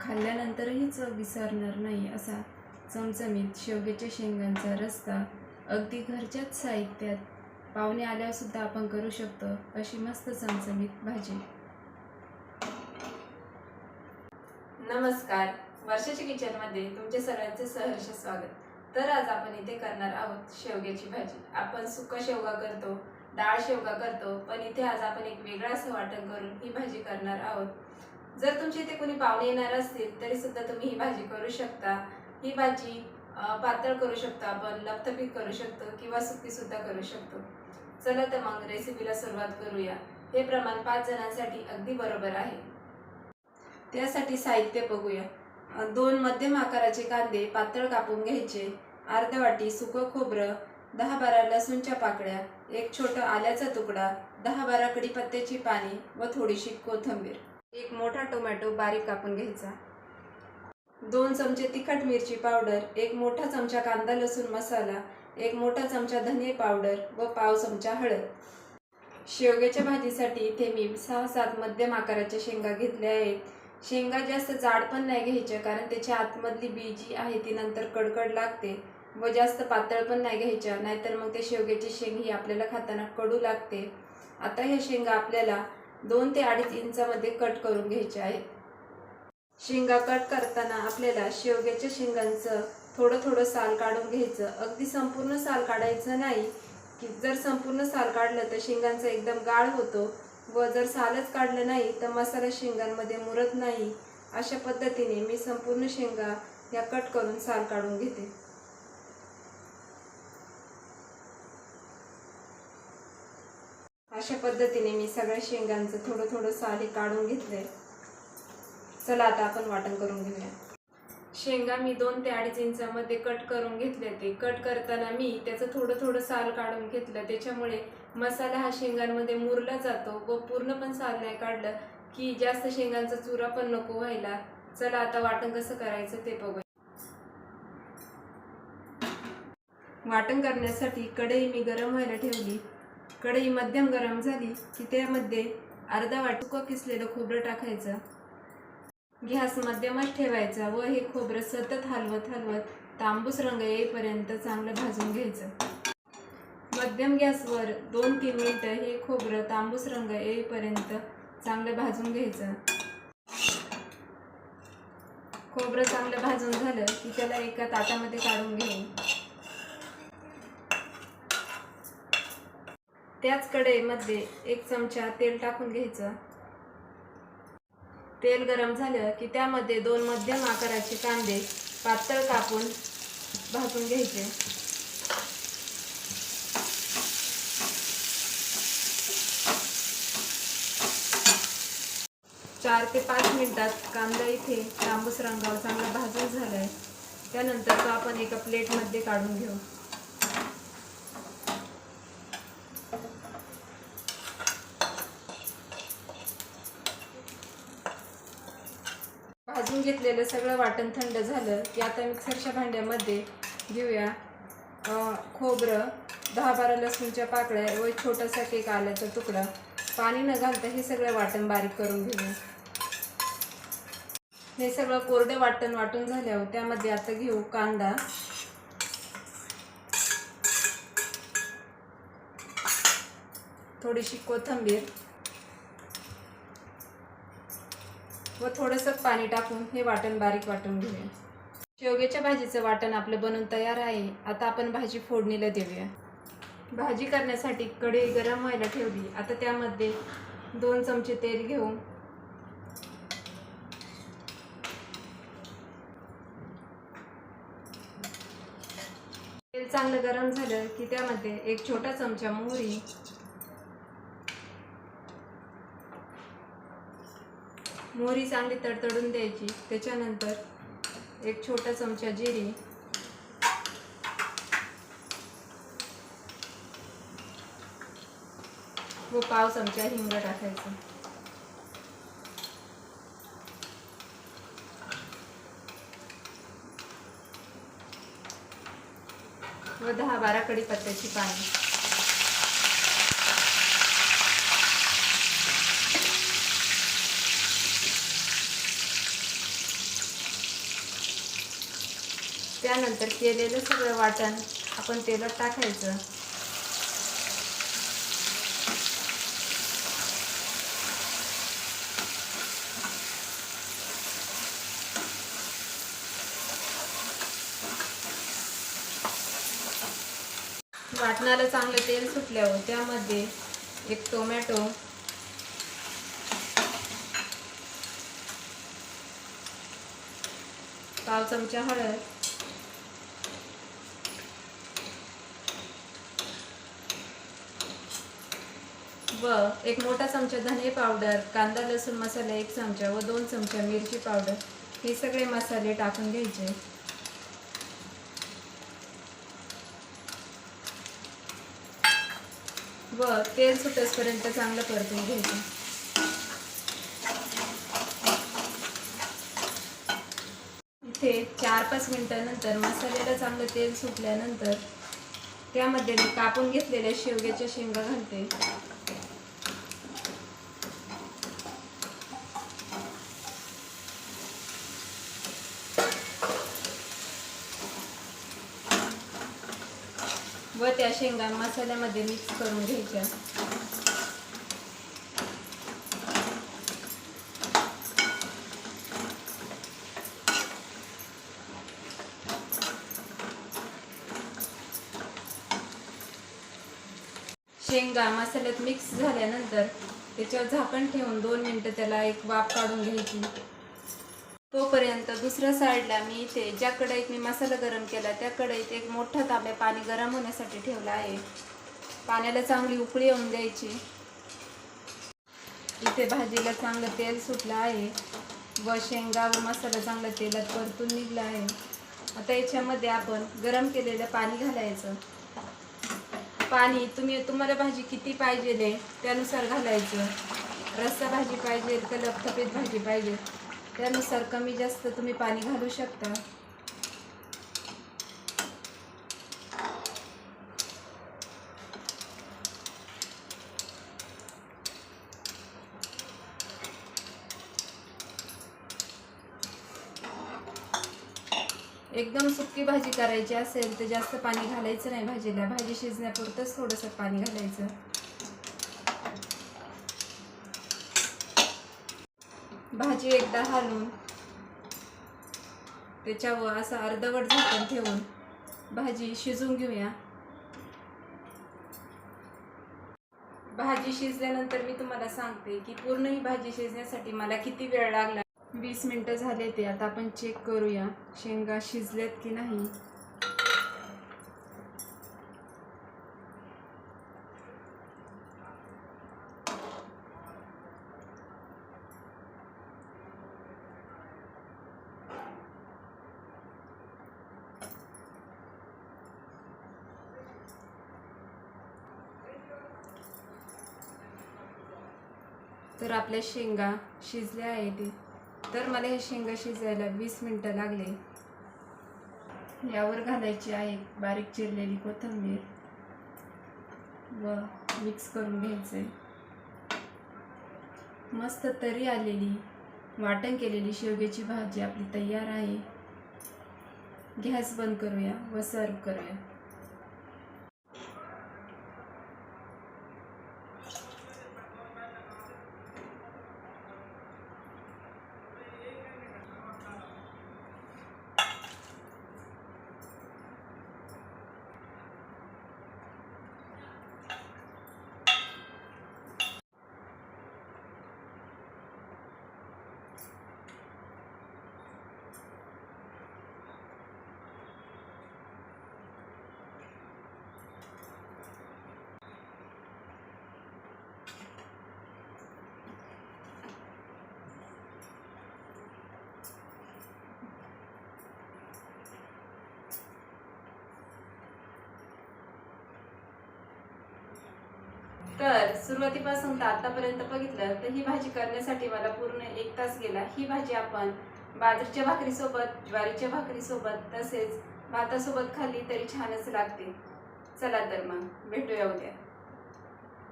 खाल्ल्यानंतरही चव विसरणार नाही असा चमचमीत शेवग्याच्या शेंगांचा रस्ता अगदी घरच्याच साहित्यात पाहुणे आल्यावर सुद्धा आपण करू शकतो अशी मस्त चमचमीत भाजी. नमस्कार. वर्षाच्या किचनमध्ये तुमचे सर्वांचे सहर्ष स्वागत. तर आज आपण इथे करणार आहोत शेवग्याची भाजी. आपण सुका शेवगा करतो डाळ शेवगा करतो पण इथे आज आपण एक वेगळा असं वाटण करून ही भाजी करणार आहोत. जर तुमच्या इथे कोणी पाहुणे येणार असतील तरी सुद्धा तुम्ही ही भाजी करू शकता. ही भाजी पातळ करू शकतो आपण लपथपीत करू शकतो किंवा सुकी सुद्धा करू शकतो. चला तर मग रेसिपीला सुरुवात करूया. हे प्रमाण पाच जणांसाठी अगदी बरोबर आहे. त्यासाठी साहित्य बघूया. दोन मध्यम आकाराचे कांदे पातळ कापून घ्यायचे. अर्धा वाटी सुकं खोबरं दहा बारा लसूणच्या पाकळ्या एक छोटा आल्याचा तुकडा दहा बारा कढीपत्त्याची पाने व थोडीशी कोथिंबीर. एक मोठा टोमॅटो बारीक कापून घ्यायचा. दोन चमचे तिखट मिरची पावडर एक मोठा चमचा कांदा लसूण मसाला एक मोठा चमचा धने पावडर व पाव चमचा हळद. शेवग्याच्या भाजीसाठी इथे मी सहा सात मध्यम आकाराच्या शेंगा घेतल्या आहेत. शेंगा जास्त जाड पण नाही घ्यायच्या कारण त्याच्या आतमधली बी जी आहे ती नंतर कडकड लागते व जास्त पातळ पण नाही घ्यायच्या नाहीतर मग ते शेवग्याची शेंग ही आपल्याला खाताना कडू लागते. आता ह्या शेंगा आपल्याला दोन ते अडीच इंचामध्ये कट करून घ्यायचे आहेत शेंगा कट करताना आपल्याला शेवग्याच्या शेंगांचं थोडं थोडं साल काढून घ्यायचं. अगदी संपूर्ण साल काढायचं नाही. की जर संपूर्ण साल काढलं तर शेंगांचा एकदम गाळ होतो. व जर सालच काढलं नाही तर मसाला शेंगांमध्ये मुरत नाही. अशा पद्धतीने मी संपूर्ण शेंगा या कट करून साल काढून घेते. अशा पद्धतीने मी सगळ्या शेंगांचं थोडं थोडं साल हे काढून घेतलंय. चला आता आपण वाटण करून घेऊया. शेंगा मी दोन ते अडीच इंचामध्ये कट करून घेतले ते. कट करताना मी त्याचं थोडं थोडं साल काढून घेतलं. त्याच्यामुळे मसाला हा शेंगांमध्ये मुरला जातो व पूर्ण पण साल नाही काढलं की जास्त शेंगांचा चुरा पण नको व्हायला. चला आता वाटण कसं करायचं ते बघूया. वाटण करण्यासाठी कढई मी गरम व्हायला ठेवली. कढई मध्यम गरम झाली की त्यामध्ये अर्धा वाटुकं किसलेलं खोबरं टाकायचं. गॅस मध्यमच ठेवायचा व हे खोबरं सतत हलवत हलवत तांबूस रंग येईपर्यंत चांगलं भाजून घ्यायचं. मध्यम गॅसवर दोन तीन मिनटं हे खोबरं तांबूस रंग येईपर्यंत चांगलं भाजून घ्यायचं. खोबरं चांगलं भाजून झालं की त्याला एका ताटामध्ये काढून घेऊ त्याच कढईमध्ये एक चमचा तेल टाकून घ्यायचं. तेल गरम झालं की त्यामध्ये दोन मध्यम आकाराचे कांदे पातळ कापून भाजून घ्यायचे. चार ते पाच मिनिटात कांदा इथे तांबूस रंगावर चांगला भाजून झालाय. त्यानंतर तो आपण एका प्लेटमध्ये काढून घेऊ. भाजून घेतलेलं सगळं वाटण थंड झालं की आता मिक्सरच्या भांड्यामध्ये घेऊया. खोबरं दहा बारा लसूणच्या पाकळ्या व छोटासा केक आल्याचा तुकडा. पाणी न घालता हे सगळं वाटण बारीक करून घेऊया. हे सगळं कोरडं वाटण वाटून झाल्यावर त्यामध्ये आता घेऊ कांदा. थोडीशी कोथिंबीर. व थोडंसं पाणी टाकून हे वाटण बारीक वाटून घेऊया. शेवग्याच्या भाजीचं वाटण आपलं बनवून तयार आहे. आता आपण भाजी फोडणीला देऊया. भाजी करण्यासाठी कढई गरम व्हायला ठेवली. आता त्यामध्ये दोन चमचे तेल घेऊन तेल चांगलं गरम झालं की त्यामध्ये एक छोटा चमचा मोहरी मोहरी चांगली तडतडून द्यायची. त्याच्यानंतर एक छोटा चमचा जिरी. व पाव चमचा हिंग टाकायचं. व दहा बारा कढीपत्त्याची पाने. त्यानंतर केलेलं सगळं वाटण आपण तेलात टाकायचं. वाटणाला चांगलं तेल सुटल्यावर त्यामध्ये एक टोमॅटो पाव चमचा हळद व एक मोठा चमचा धने पावडर कांदा लसूण मसाला एक चमचा व दोन चमचा मिरची पावडर हे सगळे मसाले टाकून घ्यायचे. व तेल सुटसपर्यंत चांगलं परतून घ्यायचं. इथे चार पाच मिनिटानंतर मसाल्याला चांगलं तेल सुटल्यानंतर त्यामध्ये मी कापून घेतलेल्या शेवग्याच्या शेंगा घालते. व त्या शेंगा मसाल्यामध्ये मिक्स करून घ्यायच्या. शेंगा मसाल्यात मिक्स झाल्यानंतर त्याच्यावर झाकण ठेवून दोन मिनटं त्याला एक वाफ काढून घ्यायची. तोपर्यंत दुसऱ्या साईडला मी इथे ज्या कढईत मी मसाला गरम केला त्या कढईत एक मोठा तांब्या पाणी गरम होण्यासाठी ठेवला आहे. पाण्याला चांगली उकळी येऊन द्यायची. इथे भाजीला चांगलं तेल सुटलं आहे व शेंगा व मसाला चांगला तेलात परतून निघला आहे. आता याच्यामध्ये आपण गरम केलेलं पाणी घालायचं. पाणी तुम्ही तुम्हाला भाजी किती पाहिजे त्यानुसार घालायचं. रस्सा भाजी पाहिजे का लपथपीत भाजी पाहिजे. त्यानुसार कमी जास्त तुम्ही पाणी घालू शकता. एकदम सुकी भाजी करायची असेल तर जास्त पाणी घालायचं नाही भाजीला. भाजी शिजण्यापुरतंच थोडंसं पाणी घालायचं. भाजी एकदा घालून त्याच्यावर असं अर्धवट झाकण ठेवून भाजी शिजून घेऊया. भाजी शिजल्यानंतर मी तुम्हाला सांगते की पूर्ण ही भाजी शिजण्यासाठी मला किती वेळ लागला. वीस मिनटं झाले ते. आता आपण चेक करूया. शेंगा शिजल्यात की नाही. तर आपल्या शेंगा शिजल्या आहेत तर मला हे शेंगा शिजायला वीस मिनटं लागले. यावर घालायची आहे बारीक चिरलेली कोथिंबीर. व मिक्स करून घ्यायचे मस्त तरी आलेली वाटण केलेली शेवग्याची भाजी आपली तयार आहे. गॅस बंद करूया व सर्व करूया. तर सुरुवातीपासून तर आतापर्यंत बघितलं तर ही भाजी करण्यासाठी मला पूर्ण एक तास गेला. ही भाजी आपण बाजरीच्या भाकरीसोबत ज्वारीच्या भाकरीसोबत तसेच भातासोबत खाल्ली तरी छानच लागते. चला तर मग भेटूया उद्या.